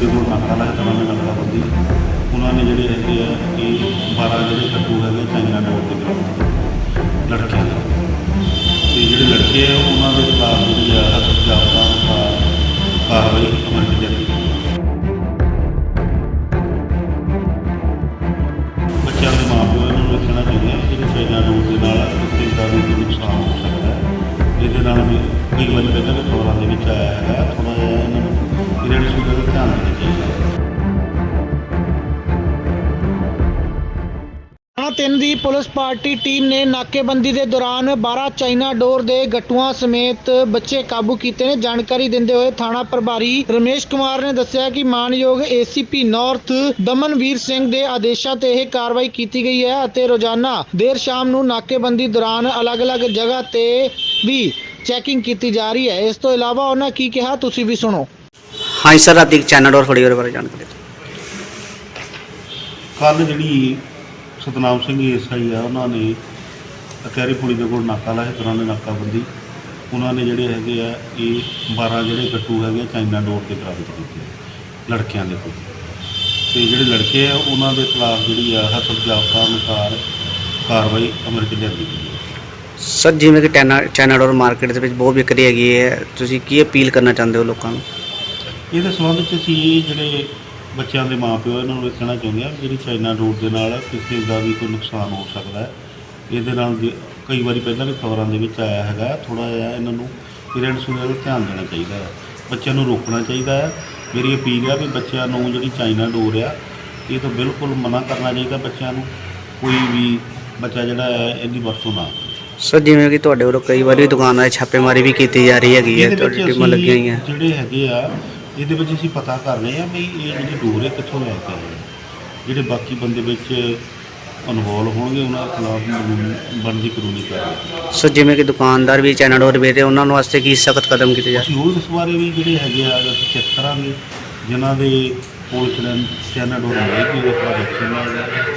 ਦੇ ਕੋਲ ਨਾਕਾ ਲਾਇਆ ਤਾਂ ਉਹਨਾਂ ਨੇ ਬੰਦੀ। ਉਹਨਾਂ ਨੇ ਜਿਹੜੇ ਹੈਗੇ ਆ ਕਿ 12 ਜਿਹੜੇ ਕੱਟੂ ਹੈਗੇ ਚਾਈਨਾ ਡੋਰ ਦੇ ਗਰਾਊਂਡ ਲੜਕਿਆਂ ਦੇ। ਤੇ ਜਿਹੜੇ ਲੜਕੇ ਆ, ਉਹਨਾਂ ਦੇ ਖਿਲਾਫ ਜਿਹੜੀ ਆ ਹਸਪਤਾਲ ਜਾਬਤਾ ਕਾਰਵਾਈ ਅਮਲ ਵਿੱਚ ਬੱਚਿਆਂ ਦੇ ਮਾਪਿਆਂ ਨੂੰ ਰੱਖਣਾ ਚਾਹੀਦਾ ਹੈ ਕਿ ਚਾਈਨਾ ਡੋਰ ਦੇ ਨਾਲ ਕਿਸੇ ਦਾ ਵੀ ਨੁਕਸਾਨ ਹੋ ਸਕਦਾ ਹੈ। ਇਹਦੇ ਨਾਲ ਵੀ ਕਈ ਵਾਰੀ ਪਹਿਲਾਂ ਵੀ ਖਬਰਾਂ ਦੇ ਵਿੱਚ ਆਇਆ ਹੈਗਾ ਥੋੜਾ ਜਿਹਾ ਇਹਨਾਂ ਨੂੰ ਇਹਨਾਂ ਨੂੰ ਧਿਆਨ ਦੇਣਾ ਚਾਹੀਦਾ। ਥਾਣਾ ਤਿੰਨ ਦੀ ਪੁਲਿਸ ਪਾਰਟੀ ਟੀਮ ਨੇ ਨਾਕੇਬੰਦੀ ਦੇ ਦੌਰਾਨ 12 ਚਾਈਨਾ ਡੋਰ ਦੇ ਗੱਟੂਆਂ ਸਮੇਤ ਬੱਚੇ ਕਾਬੂ ਕੀਤੇ ਨੇ। ਜਾਣਕਾਰੀ ਦਿੰਦੇ ਹੋਏ ਥਾਣਾ ਪ੍ਰਭਾਰੀ ਰਮੇਸ਼ ਕੁਮਾਰ ਨੇ ਦੱਸਿਆ ਕਿ ਮਾਨਯੋਗ ਏਸੀਪੀ ਨਾਰਥ ਦਮਨਵੀਰ ਸਿੰਘ ਦੇ ਆਦੇਸ਼ਾਂ ਤੇ ਇਹ ਕਾਰਵਾਈ ਕੀਤੀ ਗਈ ਹੈ ਅਤੇ ਰੋਜ਼ਾਨਾ ਦੇਰ ਸ਼ਾਮ ਨੂੰ ਨਾਕੇਬੰਦੀ ਦੌਰਾਨ ਅਲੱਗ-ਅਲੱਗ ਜਗ੍ਹਾ ਤੇ ਵੀ ਚੈਕਿੰਗ ਕੀਤੀ ਜਾ ਰਹੀ ਹੈ। ਇਸ ਤੋਂ ਇਲਾਵਾ ਉਹਨਾਂ ਕੀ ਕਿਹਾ, ਤੁਸੀਂ ਵੀ ਸੁਣੋ। ਹਾਂਜੀ ਸਰ ਰਾਤੀ ਇੱਕ ਚੈਨਲ ਔਰ ਫੜੀ ਉਹਦੇ ਬਾਰੇ ਜਾਣਕਾਰੀ ਦਿਓ। ਕੱਲ ਜਿਹੜੀ ਸਤਨਾਮ ਸਿੰਘ ਐਸਆਈ ਆ ਉਹਨਾਂ ਨੇ ਅਕੈਰੀ ਪੁਲੀ ਦੇ ਕੋਲ ਨਾਕਾ ਲਾਇਆ ਦੌਰਾਨ ਨਾਕਾਬੰਦੀ। ਉਹਨਾਂ ਨੇ ਜਿਹੜੇ ਹੈਗੇ ਆ ਇਹ 12 ਜਿਹੜੇ ਗੱਟੂ ਹੈਗੇ ਆ, ਚਾਈਨਾ ਡੋਰ ਦੇ ਬਰਾਮਦ ਕੀਤੇ ਆ, ਲੜਕਿਆਂ ਦੇ ਕੋਲ। ਤੇ ਜਿਹੜੇ ਲੜਕੇ ਆ ਉਹਨਾਂ ਦੇ ਖਿਲਾਫ ਜਿਹੜੀ ਆ ਹਸਬ ਜਾਬਤਾ ਅਨੁਸਾਰ ਕਾਰਵਾਈ ਅਮਲ ਚ ਲਿਆਂਦੀ ਗਈ ਹੈ। ਸਰ ਜਿਵੇਂ ਕਿ ਚਾਈਨਾ ਡੋਰ ਮਾਰਕੀਟ ਦੇ ਵਿੱਚ ਬਹੁਤ ਵਿਕਰੀ ਹੈਗੀ ਹੈ ਤੁਸੀਂ ਕੀ ਅਪੀਲ ਕਰਨਾ ਚਾਹੁੰਦੇ ਹੋ ਲੋਕਾਂ ਨੂੰ? ਇਹਦੇ ਸੰਬੰਧ ਚ ਅਸੀਂ ਜਿਹੜੇ ਬੱਚਿਆਂ ਦੇ ਮਾਪਿਓ ਇਹਨਾਂ ਨੂੰ ਇਹ ਕਹਿਣਾ ਚਾਹੁੰਦੇ ਆ ਜਿਹੜੀ ਚਾਈਨਾ ਡੋਰ ਦੇ ਨਾਲ ਕਿਸੇ ਦਾ ਵੀ ਕੋਈ ਨੁਕਸਾਨ ਹੋ ਸਕਦਾ ਹੈ। ਇਹਦੇ ਨਾਲ ਜੇ- ਕਈ ਵਾਰੀ ਪਹਿਲਾਂ ਵੀ ਖਬਰਾਂ ਦੇ ਵਿੱਚ ਆਇਆ ਹੈਗਾ ਥੋੜਾ ਜਿਹਾ ਇਹਨਾਂ ਨੂੰ ਪੇਰੈਂਟਸ ਨੂੰ ਇਹਦਾ ਧਿਆਨ ਦੇਣਾ ਚਾਹੀਦਾ ਹੈ। ਬੱਚਿਆਂ ਨੂੰ ਰੋਕਣਾ ਚਾਹੀਦਾ ਹੈ। ਮੇਰੀ ਅਪੀਲ ਹੈ ਵੀ ਬੱਚਿਆਂ ਨੂੰ ਜਿਹੜੀ ਚਾਈਨਾ ਡੋਰ ਆ ਇਹ ਤੋਂ ਬਿਲਕੁਲ ਮਨਾ ਕਰਨਾ ਚਾਹੀਦਾ ਬੱਚਿਆਂ ਨੂੰ ਕੋਈ ਵੀ ਬੱਚਾ ਜਿਹੜਾ ਹੈ ਇਹਦੀ ਵਰਤੋਂ ਨਾ ਕਰੇ। ਸਰ ਜਿਵੇਂ ਕਿ ਤੁਹਾਡੇ ਵੱਲੋਂ ਕਈ ਵਾਰੀ ਦੁਕਾਨਾਂ 'ਤੇ ਛਾਪੇਮਾਰੀ ਵੀ ਕੀਤੀ ਜਾ ਰਹੀ ਹੈਗੀ ਹੈ ਇਹਦੇ ਵਿੱਚ ਤੁਹਾਡੀ ਟੀਮਾਂ ਲੱਗੀਆਂ ਹੋਈਆਂ। ਜਿਹੜੇ ਹੈਗੇ ਆ ਇਹਦੇ ਵਿੱਚ ਅਸੀਂ ਪਤਾ ਕਰ ਰਹੇ ਆ ਵੀ ਇਹ ਜਿਹੜੀ ਡੋਰ ਹੈ ਕਿੱਥੋਂ ਲੈ ਕੇ ਆਏ। ਜਿਹੜੇ ਬਾਕੀ ਬੰਦੇ ਵਿੱਚ ਇਨਵੋਲ ਹੋਣਗੇ ਉਹਨਾਂ ਖਿਲਾਫ ਬਣਦੀ ਕਾਨੂੰਨੀ ਕਾਰਵਾਈ ਸਰ ਜਿਵੇਂ ਕਿ ਦੁਕਾਨਦਾਰ ਵੀ ਚਾਈਨਾ ਡੋਰ ਵੇਚਦੇ ਉਹਨਾਂ ਨੂੰ ਵਾਸਤੇ ਕੀ ਸਖਤ ਕਦਮ ਕੀਤੇ ਜਾ ਅਸੀਂ ਉਹ ਇਸ ਬਾਰੇ ਵੀ ਜਿਹੜੇ ਹੈਗੇ ਆ ਅਸੀਂ ਚੈੱਕ ਕਰਾਂਗੇ ਜਿਨ੍ਹਾਂ ਦੇ ਕੋਲ ਚੈਨਲ ਡੋਰ ਉਹਦੇ ਬਾਰੇ ਐਕਸ਼ਨ ਲਿਆ ਜਾਏਗਾ